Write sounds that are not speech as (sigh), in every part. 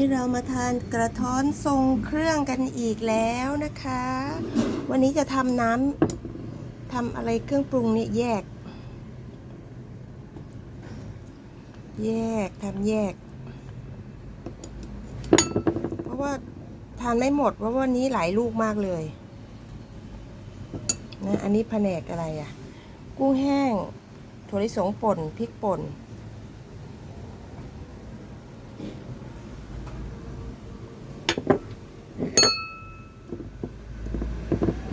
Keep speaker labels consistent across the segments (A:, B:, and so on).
A: นี้เรามาทานกระท้อนทรงเครื่องกันอีกแล้วนะคะ วันนี้จะทำน้ำทำอะไรเครื่องปรุงเนี่ยแยก แยกทำแยก เพราะว่าทานไม่หมดเพราะว่าวันนี้หลายลูกมากเลยนะอันนี้แผนกอะไรอะ่ะ กุ้งแห้งถั่วลิสงป่นพริกป่น โ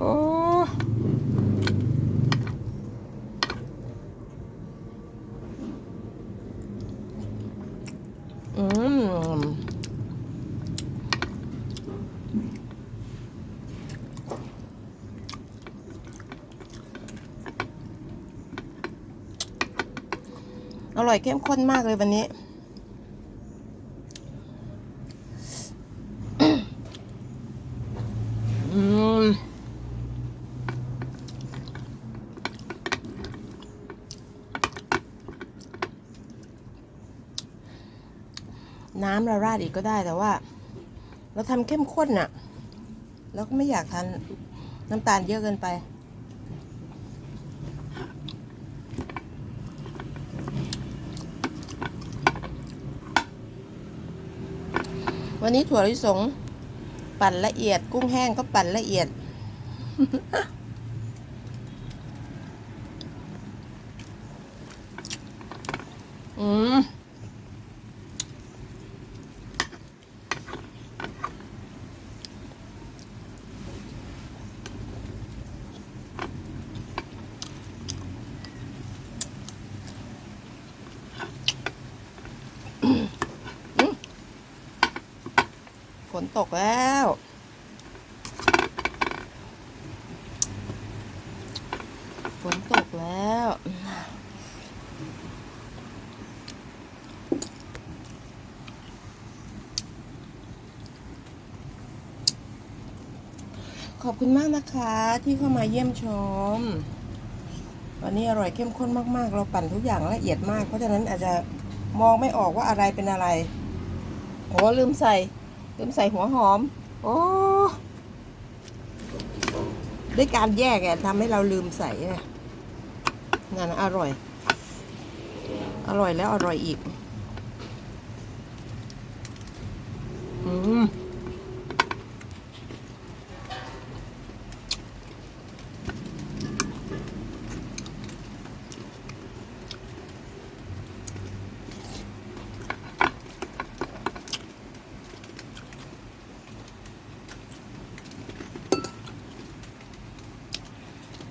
A: อ้อืม อร่อยเข้มข้นมากเลยวันนี้ อืมน้ำเราราดอีกก็ได้แต่ว่า เราทำเข้มข้นน่ะ แล้วก็ไม่อยากทานน้ำตาลเยอะเกินไป วันนี้ถั่วลิสง ปั่นละเอียด กุ้งแห้งก็ปั่นละเอียด อืม นตกแล้ว ฝนตกแล้ว ขอบคุณมากนะคะที่เข้ามาเยี่ยมชม วันนี้อร่อยเข้มข้นมากๆ เราปั่นทุกอย่างละเอียดมาก เพราะฉะนั้นอาจจะมองไม่ออกว่าอะไรเป็นอะไรโอ้ลืมใส่ ลืมใส่หัวหอม โอ้ด้วยการแยกอะทำให้เราลืมใส่นั่นอร่อย อร่อยแล้วอร่อยอีก อืม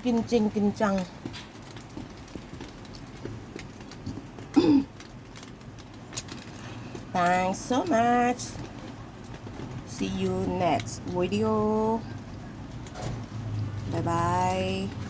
A: กินจริงกินจัง (coughs) Thanks so much. See you next video. Bye bye.